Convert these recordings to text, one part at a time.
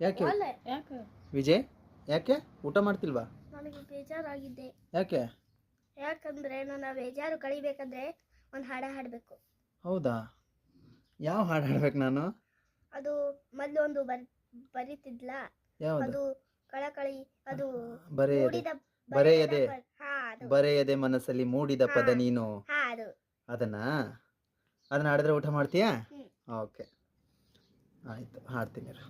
ಯಾಕೆ? ಯಾಕೆ? ವಿಜಯ್ ಯಾಕೆ? ಊಟ ಮಾಡ್ತಿಲ್ವಾ? ನನಗೆ ಬೇಜಾರಾಗಿದೆ. ಯಾಕೆ? ಯಾಕಂದ್ರೆ ನನ್ನ ಬೇಜಾರು ಕಳಿಬೇಕಂದ್ರೆ ಒಂದು ಹಾಡ ಹಾಡಬೇಕು. ಹೌದಾ? ಯಾವ ಹಾಡು ಹಾಡ್ಬೇಕು ನಾನು? ಅದು ಮೊದಲು ಒಂದು ಬರ್ ಬರೀತಿದ್ಲ? ಅದು ಕಳಕಳಿ ಅದು ಬರೆಯದೆ. ಮೂಡಿದ ಬರೆಯದೆ. ಹಾ ಅದು. ಬರೆಯದೆ ಮನಸ್ಸಲ್ಲಿ ಮೂಡಿದ ಪದ ನೀನು. ಹಾ ಅದು. ಅದನ್ನ ಅದನ್ನ ಹಾಡಿದ್ರೆ ಊಟ ಮಾಡ್ತೀಯಾ? ಓಕೆ. ಆಯ್ತು ಹಾಡ್ತೀನಿ ನೀನ್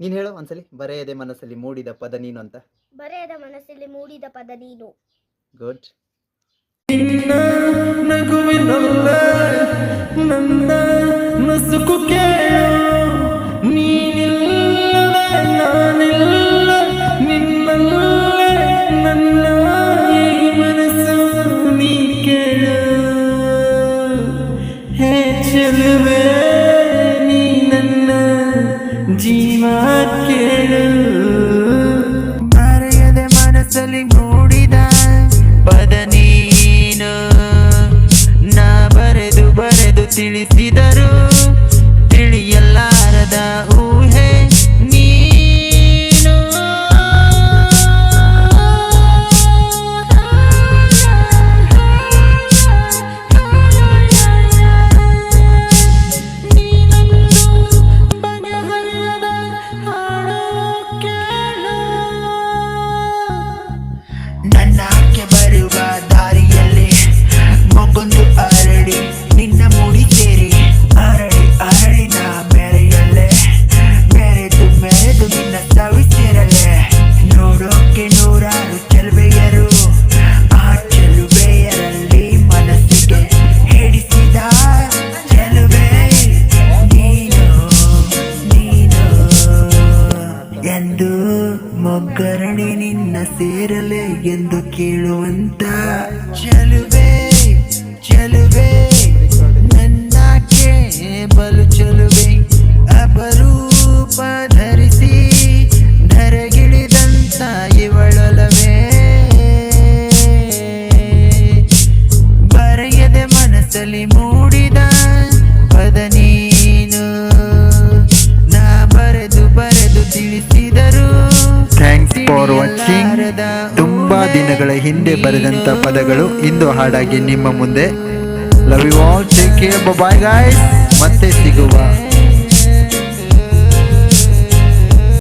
ನೀನು ಹೇಳು ಒಂದ್ಸಲಿ ಬರೆಯದೆ ಮನಸ್ಸಲ್ಲಿ ಮೂಡಿದ ಪದ ನೀನು ಅಂತ. ಬರೆಯದ ಮನಸ್ಸಲ್ಲಿ ಮೂಡಿದ ಪದ ನೀನು. ಗುಡ್ ನಗುವಿನಲ್ಲ ನನ್ನ ಜೀವ ಕೇಳು ಮರೆಯದೆ ಮನಸ್ಸಲ್ಲಿ ಮೂಡಿದ ಪದ ನೀನು. ನಾ ಬರೆದು ಬರೆದು ತಿಳಿಸಿದರು ತಿಳಿಯಲಾರದ ಎಂದು ಮೊಗ್ಗರಣೆ ನಿನ್ನ ಸೇರಲೆ ಎಂದು ಕೇಳುವಂತ. ಚಲುವೆ ಚಲುವೆ, ನನ್ನಾಕೆ ಬಲು ಚೆಲುವೆ. ಅಪರೂಪ ಧರಿಸಿ ಧರೆಗಿಳಿದಂತ ಇವಳೊಲವೇ ಬರೆಯದೆ ಮನಸ್ಸಲ್ಲಿ ಮೂಡಿದ ಪದ ನೀನು. ವಾಚಿಂಗ್ ತುಂಬಾ ದಿನಗಳ ಹಿಂದೆ ಬರೆದಂತ ಪದಗಳು ಇಂದು ಹಾಡಾಗಿ ನಿಮ್ಮ ಮುಂದೆ. Love you all take care bye guys ಮತ್ತೆ ಸಿಗುವ